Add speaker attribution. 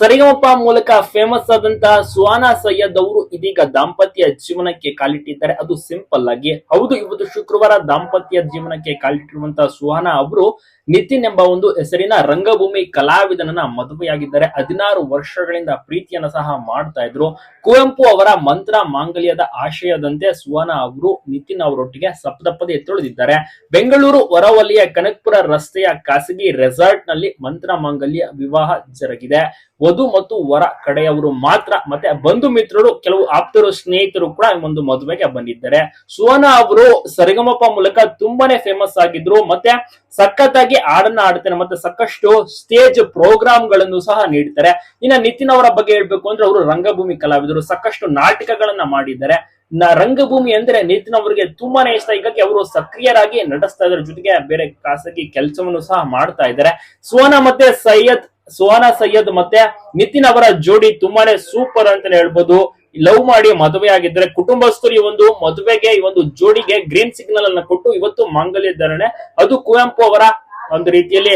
Speaker 1: ಸರಿಗಮಪ ಮೂಲಕ ಫೇಮಸ್ ಆದಂತಹ ಸುಹಾನಾ ಸೈಯದ್ ಅವರು ಇದೀಗ ದಾಂಪತ್ಯ ಜೀವನಕ್ಕೆ ಕಾಲಿಟ್ಟಿದ್ದಾರೆ. ಅದು ಸಿಂಪಲ್ ಆಗಿ ಹೌದು, ಇವತ್ತು ಶುಕ್ರವಾರ ದಾಂಪತ್ಯ ಜೀವನಕ್ಕೆ ಕಾಲಿಟ್ಟಿರುವಂತಹ ಸುಹಾನಾ ಅವರು ನಿತಿನ್ ಎಂಬ ಒಂದು ಹೆಸರಿನ ರಂಗಭೂಮಿ ಕಲಾವಿದನನ್ನ ಮದುವೆಯಾಗಿದ್ದಾರೆ. ಹದಿನಾರು ವರ್ಷಗಳಿಂದ ಪ್ರೀತಿಯನ್ನ ಸಹ ಮಾಡ್ತಾ ಇದ್ರು. ಕುವೆಂಪು ಅವರ ಮಂತ್ರ ಮಾಂಗಲ್ಯದ ಆಶಯದಂತೆ ಸುವನ ಅವರು, ನಿತಿನ್ ಅವರೊಟ್ಟಿಗೆ ಸಪ್ತಪದಿ ತುಳಿದಿದ್ದಾರೆ ಬೆಂಗಳೂರು ಹೊರವಲಿಯ ಕನಕಪುರ ರಸ್ತೆಯ ಖಾಸಗಿ ರೆಸಾರ್ಟ್ನಲ್ಲಿ ಮಂತ್ರ ಮಾಂಗಲ್ಯ ವಿವಾಹ ಜರುಗಿದೆ. ವಧು ಮತ್ತು ವರ ಕಡೆಯವರು ಮಾತ್ರ ಮತ್ತೆ ಬಂಧು ಮಿತ್ರರು, ಕೆಲವು ಆಪ್ತರು, ಸ್ನೇಹಿತರು ಕೂಡ ಒಂದು ಮದುವೆಗೆ ಬಂದಿದ್ದಾರೆ. ಸುವರ್ಣ ಅವರು ಸರಿಗಮಪ ಮೂಲಕ ತುಂಬಾನೇ ಫೇಮಸ್ ಆಗಿದ್ರು. ಮತ್ತೆ ಸಖತ್ತಾಗಿ ಹಾಡನ್ನ ಆಡ್ತಾರೆ ಮತ್ತೆ ಸಾಕಷ್ಟು ಸ್ಟೇಜ್ ಪ್ರೋಗ್ರಾಮ್ಗಳನ್ನು ಸಹ ನೀಡ್ತಾರೆ. ಇನ್ನ ನಿತಿನ್ ಅವರ ಬಗ್ಗೆ ಹೇಳ್ಬೇಕು ಅಂದ್ರೆ ಅವರು ರಂಗಭೂಮಿ ಕಲಾವಿದರು. ಸಾಕಷ್ಟು ನಾಟಕಗಳನ್ನ ಮಾಡಿದ್ದಾರೆ. ರಂಗಭೂಮಿ ಅಂದ್ರೆ ನಿತಿನ್ ಅವರಿಗೆ ತುಂಬಾನೇ ಇಷ್ಟ. ಹೀಗಾಗಿ ಅವರು ಸಕ್ರಿಯರಾಗಿ ನಡೆಸ್ತಾ ಇದ್ರ ಜೊತೆಗೆ ಬೇರೆ ಖಾಸಗಿ ಕೆಲಸವನ್ನು ಸಹ ಮಾಡ್ತಾ ಇದ್ದಾರೆ. ಸುವರ್ಣ ಮತ್ತೆ ಸೈಯದ್ ಸೋನಾ ಸೈಯದ್ ಮತ್ತೆ ನಿತಿನ್ ಅವರ ಜೋಡಿ ತುಂಬಾನೇ ಸೂಪರ್ ಅಂತಾನೆ ಹೇಳ್ಬೋದು. ಲವ್ ಮಾಡಿ ಮದುವೆ ಆಗಿದ್ರೆ ಕುಟುಂಬಸ್ಥರು ಈ ಒಂದು ಮದುವೆಗೆ, ಈ ಒಂದು ಜೋಡಿಗೆ ಗ್ರೀನ್ ಸಿಗ್ನಲ್ ಅನ್ನ ಕೊಟ್ಟು ಇವತ್ತು ಮಾಂಗಲ್ಯ ಧಾರಣೆ. ಅದು ಕುವೆಂಪು ಅವರ ಒಂದು ರೀತಿಯಲ್ಲಿ